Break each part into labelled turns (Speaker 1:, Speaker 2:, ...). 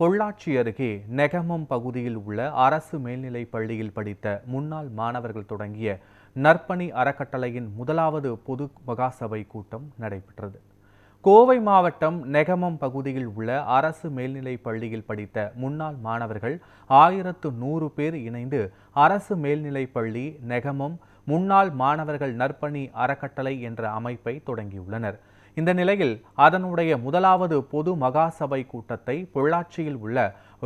Speaker 1: பொள்ளாச்சி அருகே நெகமம் பகுதியில் உள்ள அரசு மேல்நிலைப் பள்ளியில் படித்த முன்னாள் மாணவர்கள் தொடங்கிய நற்பணி அறக்கட்டளையின் முதலாவது பொது மகாசபை கூட்டம் நடைபெற்றது. கோவை மாவட்டம் நெகமம் பகுதியில் உள்ள அரசு மேல்நிலைப் பள்ளியில் படித்த முன்னாள் மாணவர்கள் ஆயிரத்து நூறு பேர் இணைந்து அரசு மேல்நிலைப் பள்ளி நெகமம் முன்னாள் மாணவர்கள் நற்பணி அறக்கட்டளை என்ற அமைப்பை தொடங்கியுள்ளனர். இந்த நிலையில் அதனுடைய முதலாவது பொது மகாசபை கூட்டத்தை பொள்ளாச்சியில் உள்ள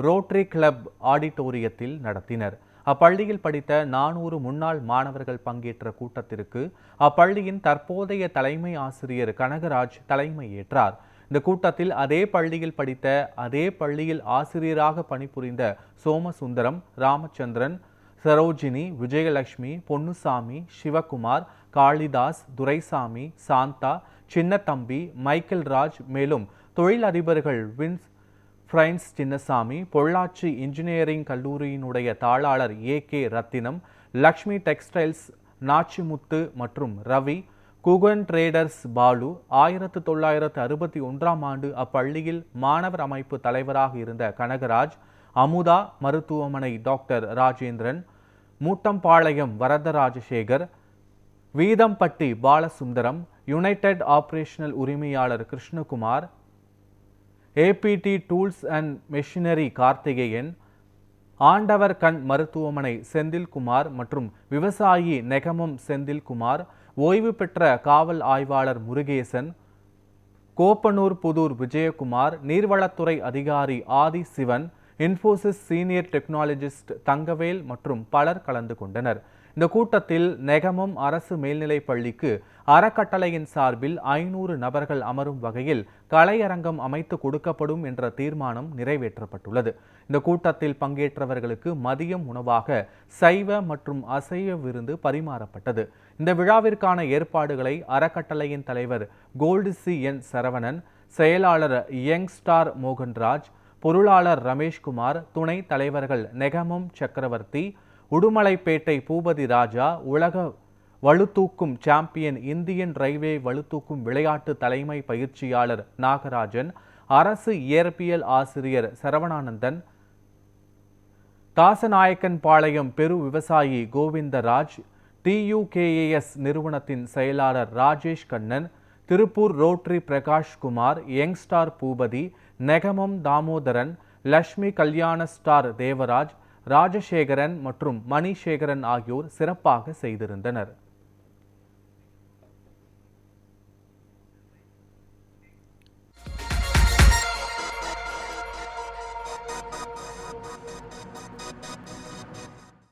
Speaker 1: ரோட்டரி கிளப் ஆடிட்டோரியத்தில் நடத்தினர். அப்பள்ளியில் படித்த நானூறு முன்னாள் மாணவர்கள் பங்கேற்ற கூட்டத்திற்கு அப்பள்ளியின் தற்போதைய தலைமை ஆசிரியர் கனகராஜ் தலைமை ஏற்றார். இந்த கூட்டத்தில் அதே பள்ளியில் படித்த அதே பள்ளியில் ஆசிரியராக பணிபுரிந்த சோமசுந்தரம் ராமச்சந்திரன் சரோஜினி விஜயலட்சுமி பொன்னுசாமி சிவகுமார் காளிதாஸ் துரைசாமி சாந்தா சின்னத்தம்பி மைக்கேல் ராஜ் மேலும் தொழிலதிபர்கள் வின்ஸ் பிரைன்ஸ் சின்னசாமி பொள்ளாச்சி இன்ஜினியரிங் கல்லூரியினுடைய தாளாளர் A K Rathinam Lakshmi textiles Nachimuthu மற்றும் ரவி குகன் ட்ரேடர்ஸ் பாலு ஆயிரத்து தொள்ளாயிரத்து அறுபத்தி ஒன்றாம் ஆண்டு அப்பள்ளியில் மாணவர் அமைப்பு தலைவராக இருந்த கனகராஜ் அமுதா மருத்துவமனை doctor Rajendran Moottampalayam Varadharajasekar Veethampatti Balasundaram united operational உரிமையாளர் Krishnakumar ABT tools and machinery Karthikeyan Andavar கண் மருத்துவமனை செந்தில்குமார் மற்றும் விவசாயி நெகமம் செந்தில்குமார் ஓய்வு பெற்ற காவல் ஆய்வாளர் முருகேசன் கோப்பனூர் புதூர் விஜயகுமார் நீர்வளத்துறை அதிகாரி Adhi Sivan Infosys senior technologist Thangavel மற்றும் பலர் கலந்து கொண்டனர். இந்த கூட்டத்தில் நெகமம் அரசு மேல்நிலைப் பள்ளிக்கு அறக்கட்டளையின் சார்பில் ஐநூறு நபர்கள் அமரும் வகையில் கலையரங்கம் அமைத்து கொடுக்கப்படும் என்ற தீர்மானம் நிறைவேற்றப்பட்டுள்ளது. இந்த கூட்டத்தில் பங்கேற்றவர்களுக்கு மதியம் உணவாக சைவ மற்றும் அசைவ விருந்து பரிமாறப்பட்டது. இந்த விழாவிற்கான ஏற்பாடுகளை அறக்கட்டளையின் தலைவர் கோல்டு சி என் சரவணன் செயலாளர் யங் ஸ்டார் மோகன்ராஜ் பொருளாளர் ரமேஷ்குமார் துணை தலைவர்கள் நெகமம் சக்கரவர்த்தி உடுமலைப்பேட்டை பூபதி ராஜா உலக வலுத்தூக்கும் சாம்பியன் இந்தியன் ரயில்வே வலுத்தூக்கும் விளையாட்டு தலைமை பயிற்சியாளர் நாகராஜன் அரசு இயற்பியல் ஆசிரியர் சரவணானந்தன் தாசநாயக்கன் பாளையம் பெரு விவசாயி கோவிந்தராஜ் டியூகேஏஎஸ் நிறுவனத்தின் செயலாளர் Rajesh Kannan Tiruppur Rotary Prakash Kumar Youngstar Boopathi Negamam Damodaran Lakshmi Kalyana Star Devaraj Rajasekaran மற்றும் மணிசேகரன் ஆகியோர் சிறப்பாக செய்திருந்தனர்.